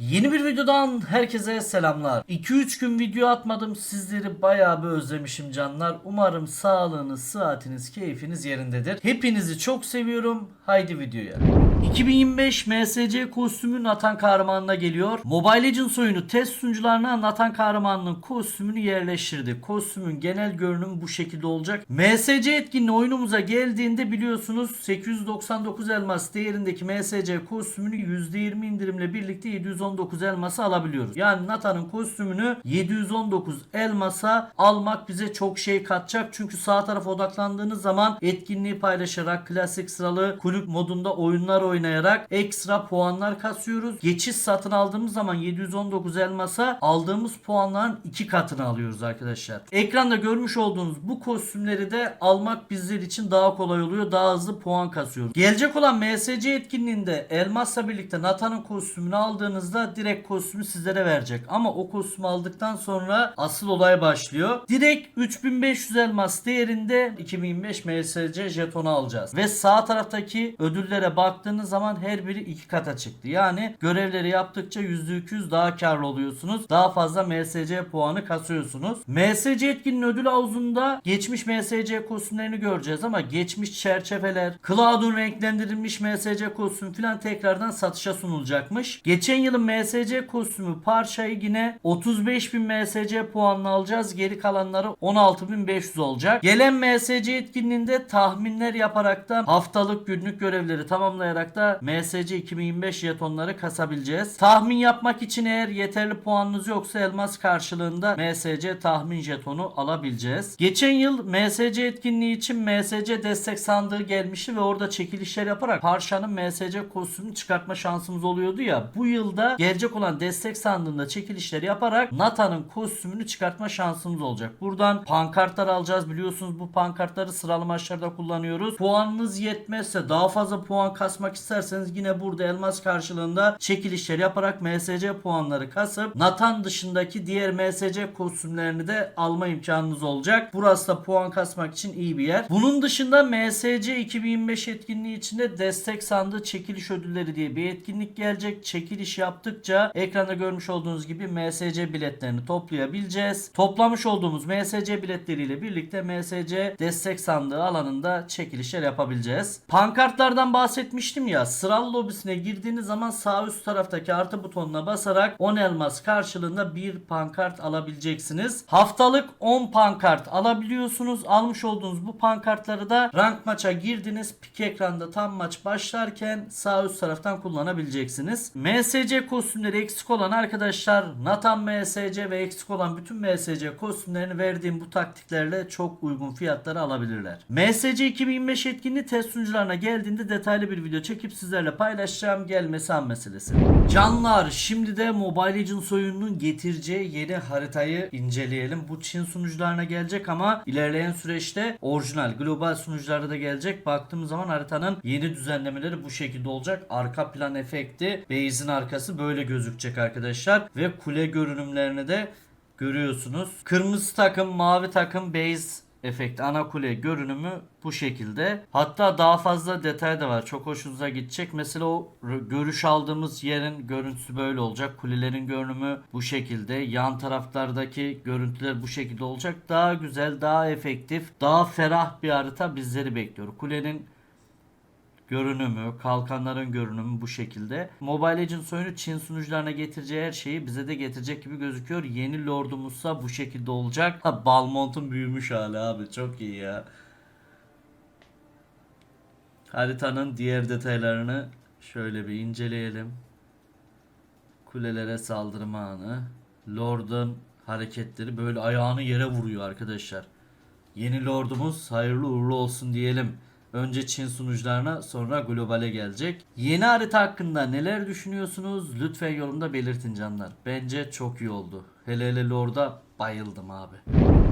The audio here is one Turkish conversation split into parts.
Yeni bir videodan herkese selamlar. 2-3 gün video atmadım. Sizleri bayağı bir özlemişim canlar. Umarım sağlığınız, sıhhatiniz, keyfiniz yerindedir. Hepinizi çok seviyorum. Haydi videoya. 2025 MSC kostümü Nathan Kahramanı'na geliyor. Mobile Legends oyunu test sunucularına Nathan Kahramanı'nın kostümünü yerleştirdi. Kostümün genel görünümü bu şekilde olacak. MSC etkinliği oyunumuza geldiğinde biliyorsunuz 899 elmas değerindeki MSC kostümünü %20 indirimle birlikte 719 elmasa alabiliyoruz. Yani Nathan'ın kostümünü 719 elmasa almak bize çok şey katacak. Çünkü sağ tarafa odaklandığınız zaman etkinliği paylaşarak klasik sıralı kulüp modunda oyunlar oynayarak ekstra puanlar kasıyoruz. Geçiş satın aldığımız zaman 719 elmasa aldığımız puanların iki katını alıyoruz arkadaşlar. Ekranda görmüş olduğunuz bu kostümleri de almak bizler için daha kolay oluyor. Daha hızlı puan kasıyoruz. Gelecek olan MSC etkinliğinde elmasla birlikte Nathan'ın kostümünü aldığınızda direkt kostümü sizlere verecek. Ama o kostümü aldıktan sonra asıl olay başlıyor. Direkt 3500 elmas değerinde 2025 MSC jetonu alacağız. Ve sağ taraftaki ödüllere baktığınız zaman her biri iki kata çıktı. Yani görevleri yaptıkça %200 daha karlı oluyorsunuz. Daha fazla MSC puanı kasıyorsunuz. MSC etkinin ödül havuzunda geçmiş MSC kostümlerini göreceğiz ama geçmiş çerçeveler, Cloud'un renklendirilmiş MSC kostümü falan tekrardan satışa sunulacakmış. Geçen yılın MSC kostümü parçayı yine 35.000 MSC puanla alacağız. Geri kalanları 16.500 olacak. Gelen MSC etkinliğinde tahminler yaparak da haftalık günlük görevleri tamamlayarak da MSC 2025 jetonları kasabileceğiz. Tahmin yapmak için eğer yeterli puanınız yoksa elmas karşılığında MSC tahmin jetonu alabileceğiz. Geçen yıl MSC etkinliği için MSC destek sandığı gelmişti ve orada çekilişler yaparak Parşa'nın MSC kostümünü çıkartma şansımız oluyordu ya. Bu yılda gelecek olan destek sandığında çekilişleri yaparak Nathan'ın kostümünü çıkartma şansımız olacak. Buradan pankartlar alacağız. Biliyorsunuz bu pankartları sıralı maçlarda kullanıyoruz. Puanınız yetmezse daha fazla puan kasmak isterseniz yine burada elmas karşılığında çekilişler yaparak MSC puanları kasıp Nathan dışındaki diğer MSC kostümlerini de alma imkanınız olacak. Burası da puan kasmak için iyi bir yer. Bunun dışında MSC 2025 etkinliği içinde destek sandığı çekiliş ödülleri diye bir etkinlik gelecek. Çekiliş yaptıkça ekranda görmüş olduğunuz gibi MSC biletlerini toplayabileceğiz. Toplamış olduğumuz MSC biletleriyle birlikte MSC destek sandığı alanında çekilişler yapabileceğiz. Pankartlardan bahsetmiştim ya sıralı lobisine girdiğiniz zaman sağ üst taraftaki artı butonuna basarak 10 elmas karşılığında bir pankart alabileceksiniz. Haftalık 10 pankart alabiliyorsunuz. Almış olduğunuz bu pankartları da rank maça girdiniz. Pik ekranda tam maç başlarken sağ üst taraftan kullanabileceksiniz. MSC kostümleri eksik olan arkadaşlar Nathan MSC ve eksik olan bütün MSC kostümlerini verdiğim bu taktiklerle çok uygun fiyatlara alabilirler. MSC 2025 etkinliği test sunucularına geldiğinde detaylı bir video çekip sizlerle paylaşacağım gelmesi an meselesi. Canlar şimdi de Mobile Legends oyununun getireceği yeni haritayı inceleyelim. Bu Çin sunucularına gelecek ama ilerleyen süreçte orijinal global sunuculara da gelecek. Baktığımız zaman haritanın yeni düzenlemeleri bu şekilde olacak. Arka plan efekti base'in arkası böyle gözükecek arkadaşlar ve kule görünümlerini de görüyorsunuz. Kırmızı takım, mavi takım base efekt ana kule görünümü bu şekilde. Hatta daha fazla detay da var. Çok hoşunuza gidecek. Mesela o görüş aldığımız yerin görüntüsü böyle olacak. Kulelerin görünümü bu şekilde. Yan taraflardaki görüntüler bu şekilde olacak. Daha güzel, daha efektif, daha ferah bir harita bizleri bekliyor. Kulenin görünümü, kalkanların görünümü bu şekilde. Mobile Legends oyunu Çin sunucularına getireceği her şeyi bize de getirecek gibi gözüküyor. Yeni lordumuzsa bu şekilde olacak. Ha Balmont'un büyümüş hali abi çok iyi ya. Haritanın diğer detaylarını şöyle bir inceleyelim. Kulelere saldırma anı. Lord'un hareketleri böyle ayağını yere vuruyor arkadaşlar. Yeni lordumuz hayırlı uğurlu olsun diyelim. Önce Çin sunucularına sonra globale gelecek. Yeni harita hakkında neler düşünüyorsunuz? Lütfen yorumda belirtin canlar. Bence çok iyi oldu. Hele hele Lord'a bayıldım abi.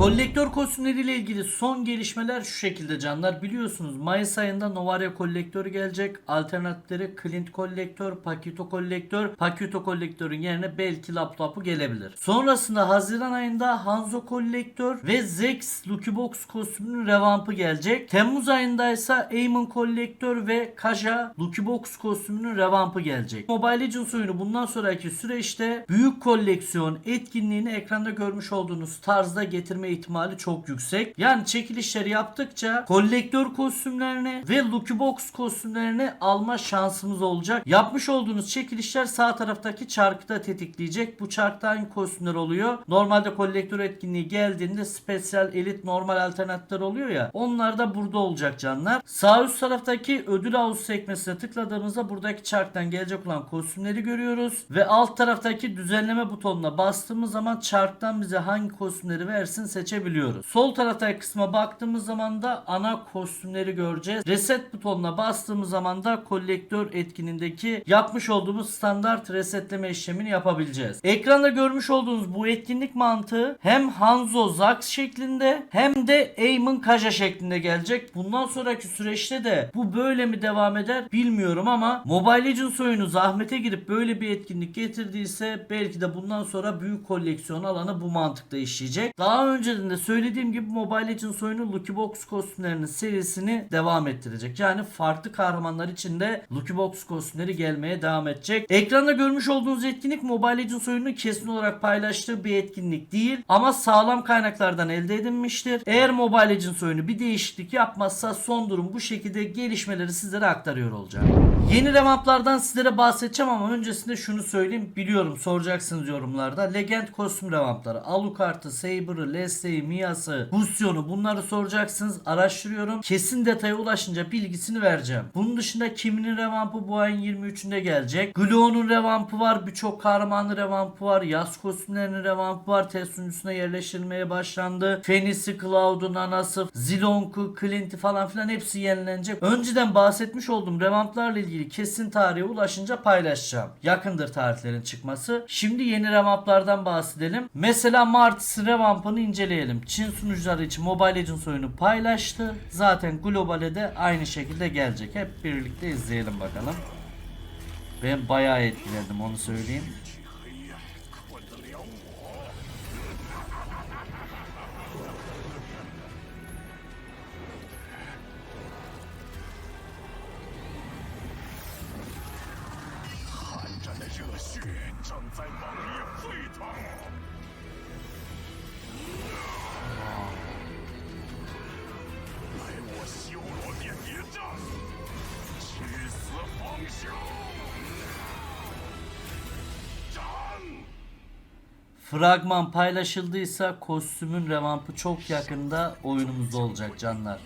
Kolektör kostümleriyle ilgili son gelişmeler şu şekilde canlar. Biliyorsunuz Mayıs ayında Novaria kolektörü gelecek. Alternatifleri Clint kolektör, Paquito kolektör. Paquito kolektörün yerine belki Lapu gelebilir. Sonrasında Haziran ayında Hanzo kolektör ve Zex Lucky Box kostümünün revampı gelecek. Temmuz ayında ise Eamon kolektör ve Kaja Lucky Box kostümünün revampı gelecek. Mobile Legends oyunu bundan sonraki süreçte büyük koleksiyon etkinliğini ekranda görmüş olduğunuz tarzda getirme ihtimali çok yüksek. Yani çekilişleri yaptıkça kolektör kostümlerini ve Lucky Box kostümlerini alma şansımız olacak. Yapmış olduğunuz çekilişler sağ taraftaki çarkı da tetikleyecek. Bu çarkta hangi kostümler oluyor? Normalde kolektör etkinliği geldiğinde spesyal elit normal alternatifler oluyor ya. Onlar da burada olacak canlar. Sağ üst taraftaki ödül havuzu sekmesine tıkladığımızda buradaki çarktan gelecek olan kostümleri görüyoruz. Ve alt taraftaki düzenleme butonuna bastığımız zaman çarktan bize hangi kostümleri versin seçebiliyoruz. Sol taraftaki kısma baktığımız zaman da ana kostümleri göreceğiz. Reset butonuna bastığımız zaman da kolektör etkinliğindeki yapmış olduğumuz standart resetleme işlemini yapabileceğiz. Ekranda görmüş olduğunuz bu etkinlik mantığı hem Hanzo Zax şeklinde hem de Eamon Kaja şeklinde gelecek. Bundan sonraki süreçte de bu böyle mi devam eder bilmiyorum ama Mobile Legends oyunu zahmete girip böyle bir etkinlik getirdiyse belki de bundan sonra büyük koleksiyon alanı bu mantıkla işleyecek. Daha önceden de söylediğim gibi Mobile Legends oyunu Lucky Box kostümlerinin serisini devam ettirecek. Yani farklı kahramanlar için de Lucky Box kostümleri gelmeye devam edecek. Ekranda görmüş olduğunuz etkinlik Mobile Legends oyunu kesin olarak paylaştığı bir etkinlik değil ama sağlam kaynaklardan elde edilmiştir. Eğer Mobile Legends oyunu bir değişiklik yapmazsa son durum bu şekilde gelişmeleri sizlere aktarıyor olacağım. Yeni revamplardan sizlere bahsedeceğim ama öncesinde şunu söyleyeyim. Biliyorum soracaksınız yorumlarda. Legend kostüm revampları. Alucard'ı, Saber'ı, Leslie'yi, Mia'sı, Gusion'u bunları soracaksınız. Araştırıyorum. Kesin detaya ulaşınca bilgisini vereceğim. Bunun dışında kiminin revampı bu ayın 23'ünde gelecek. Glow'un revampı var. Birçok kahramanın revampı var. Yaz kostümlerinin revampı var. Test sunucusuna yerleştirilmeye başlandı. Fenix'i, Cloud'un anası, Zilonk'u, Clint'i falan filan hepsi yenilenecek. Önceden bahsetmiş olduğum revamplarla ilgili kesin tarihe ulaşınca paylaşacağım. Yakındır tarihlerin çıkması. Şimdi yeni revamplardan bahsedelim. Mesela Martis revampını inceleyelim. Çin sunucuları için Mobile Legends oyunu paylaştı. Zaten globale de aynı şekilde gelecek. Hep birlikte izleyelim bakalım. Ben bayağı etkilendim onu söyleyeyim. Fragman paylaşıldıysa kostümün revampı çok yakında oyunumuzda olacak canlar.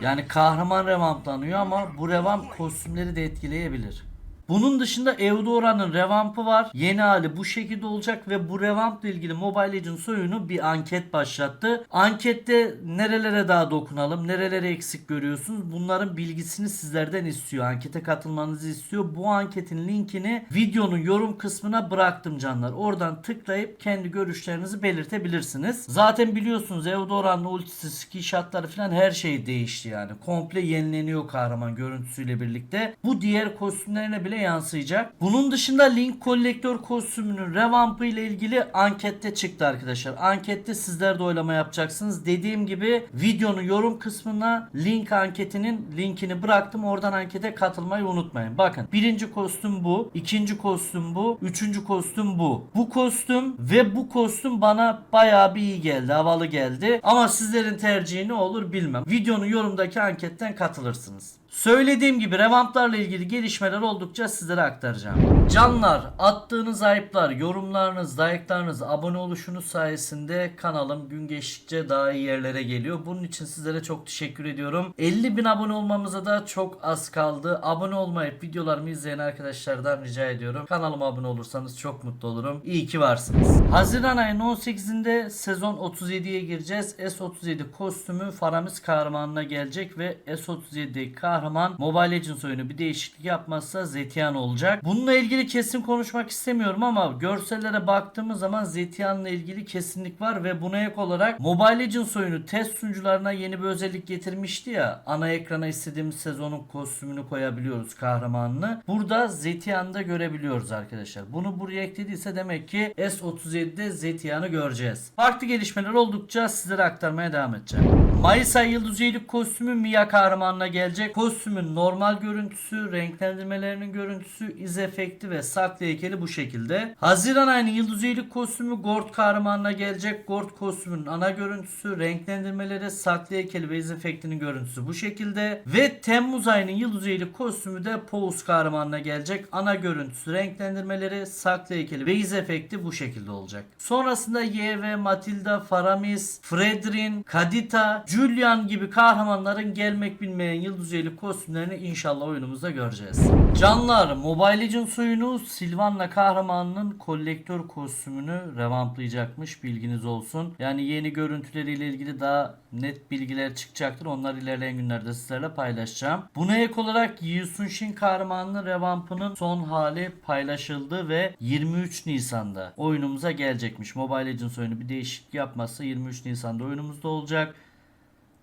Yani kahraman revamplanıyor ama bu revamp kostümleri de etkileyebilir. Bunun dışında Eudora'nın revampı var. Yeni hali bu şekilde olacak ve bu revampla ilgili Mobile Legends oyunu bir anket başlattı. Ankette nerelere daha dokunalım, nerelere eksik görüyorsunuz bunların bilgisini sizlerden istiyor. Ankete katılmanızı istiyor. Bu anketin linkini videonun yorum kısmına bıraktım canlar. Oradan tıklayıp kendi görüşlerinizi belirtebilirsiniz. Zaten biliyorsunuz Eudora'nın ultisi, skillshotları falan her şey değişti yani. Komple yenileniyor kahraman görüntüsüyle birlikte. Bu diğer kostümlerine bile yansıyacak. Bunun dışında Link kolektör kostümünün revampı ile ilgili ankette çıktı arkadaşlar. Ankette sizler de oylama yapacaksınız. Dediğim gibi videonun yorum kısmına link anketinin linkini bıraktım. Oradan ankete katılmayı unutmayın. Bakın birinci kostüm bu. ikinci kostüm bu. Üçüncü kostüm bu. Bu kostüm ve bu kostüm bana bayağı bir iyi geldi. Havalı geldi. Ama sizlerin tercihi ne olur bilmem. Videonun yorumdaki anketten katılırsınız. Söylediğim gibi revamplarla ilgili gelişmeler oldukça sizlere aktaracağım. Canlar, attığınız ayıplar, yorumlarınız, like'larınız, abone oluşunuz sayesinde kanalım gün geçtikçe daha iyi yerlere geliyor. Bunun için sizlere çok teşekkür ediyorum. 50 bin abone olmamıza da çok az kaldı. Abone olmayıp videolarımı izleyen arkadaşlardan rica ediyorum. Kanalıma abone olursanız çok mutlu olurum. İyi ki varsınız. Haziran ayının 18'inde sezon 37'ye gireceğiz. S37 kostümü Faramis kahramanına gelecek ve S37'deki kahraman kahraman Mobile Legends oyunu bir değişiklik yapmazsa Zetian olacak. Bununla ilgili kesin konuşmak istemiyorum ama görsellere baktığımız zaman Zetian'la ilgili kesinlik var ve buna ek olarak Mobile Legends oyunu test sunucularına yeni bir özellik getirmişti ya. Ana ekrana istediğimiz sezonun kostümünü koyabiliyoruz kahramanını. Burada Zetian'da görebiliyoruz arkadaşlar. Bunu buraya eklediyse demek ki S37'de Zetian'ı göreceğiz. Farklı gelişmeler oldukça sizlere aktarmaya devam edeceğim. Mayıs ayı Yıldız Üyelik kostümü Mia kahramanına gelecek. Kostümün normal görüntüsü, renklendirmelerinin görüntüsü, iz efekti ve saklı heykeli bu şekilde. Haziran ayının Yıldız Üyelik kostümü Gord kahramanına gelecek. Gord kostümünün ana görüntüsü, renklendirmeleri, saklı heykeli ve iz efektinin görüntüsü bu şekilde. Ve Temmuz ayının Yıldız Üyelik kostümü de Pous kahramanına gelecek. Ana görüntüsü, renklendirmeleri, saklı heykeli ve iz efekti bu şekilde olacak. Sonrasında Yeve, Matilda, Faramis, Fredrin, Kadita, Julian gibi kahramanların gelmek bilmeyen yıldız üyelik kostümlerini inşallah oyunumuzda göreceğiz. Canlar Mobile Legends oyunu Sylvanna kahramanının kolektör kostümünü revamplayacakmış bilginiz olsun. Yani yeni görüntüleriyle ilgili daha net bilgiler çıkacaktır. Onları ilerleyen günlerde sizlerle paylaşacağım. Buna ek olarak Yi Sun Shin kahramanının revampının son hali paylaşıldı ve 23 Nisan'da oyunumuza gelecekmiş. Mobile Legends oyunu bir değişiklik yapmazsa 23 Nisan'da oyunumuzda olacak.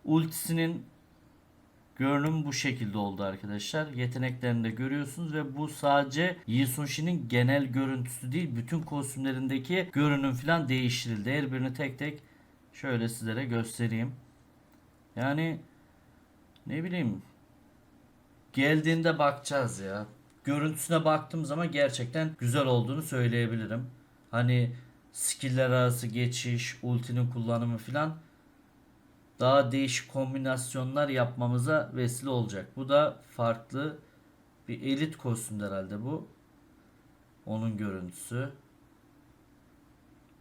Ultisinin görünüm bu şekilde oldu arkadaşlar. Yeteneklerini de görüyorsunuz ve bu sadece Yi Sun Shin'in genel görüntüsü değil. Bütün kostümlerindeki görünüm falan değiştirildi. Her birini tek tek şöyle sizlere göstereyim. Yani ne bileyim geldiğinde bakacağız ya. Görüntüsüne baktığım zaman gerçekten güzel olduğunu söyleyebilirim. Hani skiller arası geçiş, ultinin kullanımı filan daha değişik kombinasyonlar yapmamıza vesile olacak. Bu da farklı bir elit kostüm herhalde bu. Onun görüntüsü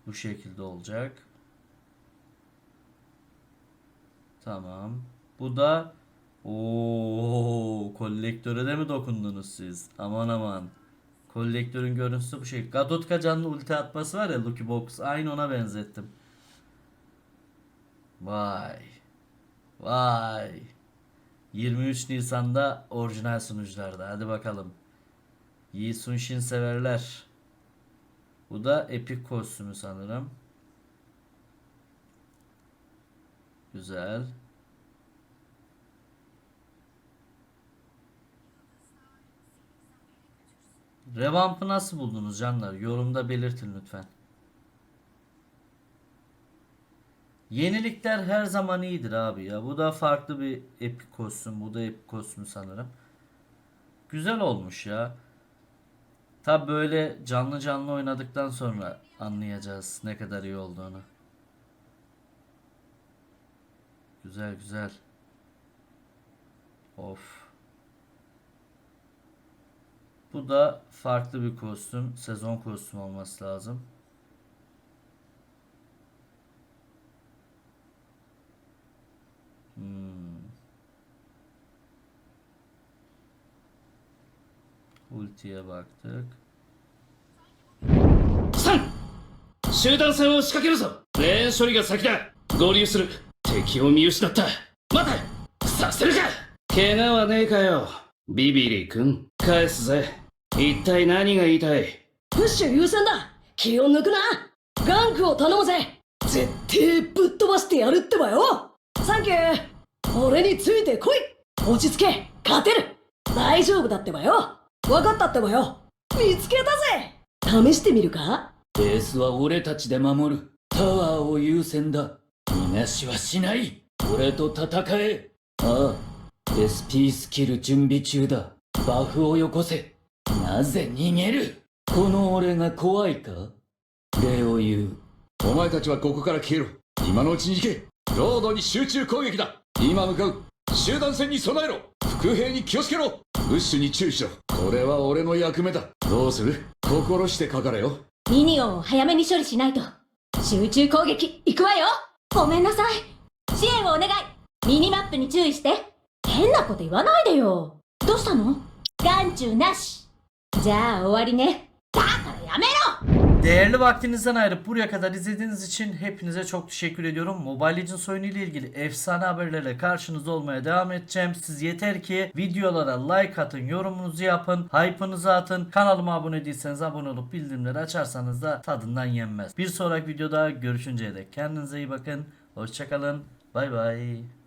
bu şekilde olacak. Tamam. Bu da o kolektöre de mi dokundunuz siz? Aman aman. Kolektörün görüntüsü bu şekilde. Gadotka canlı ulti atması var ya Lucky Box. Aynı ona benzettim. Vay. Vay. 23 Nisan'da orijinal sunucularda. Hadi bakalım. Yi Sun Shin severler. Bu da epik kostümü sanırım. Güzel. Revamp'ı nasıl buldunuz canlar? Yorumda belirtin lütfen. Yenilikler her zaman iyidir abi ya. Bu da farklı bir epik kostüm. Bu da epik kostüm sanırım. Güzel olmuş ya. Tabi böyle canlı canlı oynadıktan sonra anlayacağız ne kadar iyi olduğunu. Güzel güzel. Of. Bu da farklı bir kostüm. Sezon kostüm olması lazım. Ultiye baktık. 3集団戦を仕掛けるぞレーン処理が先だ合流する敵を見失った待てさせるか怪我はねえかよビビリ君返すぜ一体何が言いたいプッシュ優先だ気を抜くなガンクを頼むぜ絶対ぶっ飛ばしてやるってばよサンキュー俺についてこい落ち着け勝てる大丈夫だってばよ分かったってばよ。見つけたぜ。試してみるか？ベースは俺たちで守る。タワーを優先だ。逃がしはしない。俺と戦え。ああ。SP スキル準備中だ。バフをよこせ。なぜ逃げる？この俺が怖いか？礼を言う。お前たちはここから消えろ。今のうちに行けロードに集中攻撃だ。今向かう。集団戦に備えろ。伏兵に気をつけろ。ブッシュに注意しろこれは俺の役目だ。どうする？心してかかれよ。ミニオンを早めに処理しないと。集中攻撃行くわよ。ごめんなさい。支援をお願い。ミニマップに注意して。変なこと言わないでよ。どうしたの？眼中なし。じゃあ終わりね。だからやめろ。Değerli vaktinizden ayırıp buraya kadar izlediğiniz için hepinize çok teşekkür ediyorum. Mobile Legends oyunu ile ilgili efsane haberlerle karşınızda olmaya devam edeceğim. Siz yeter ki videolara like atın, yorumunuzu yapın, hype'ınızı atın. Kanalıma abone değilseniz abone olup bildirimleri açarsanız da tadından yenmez. Bir sonraki videoda görüşünceye dek kendinize iyi bakın. Hoşçakalın. Bay bay.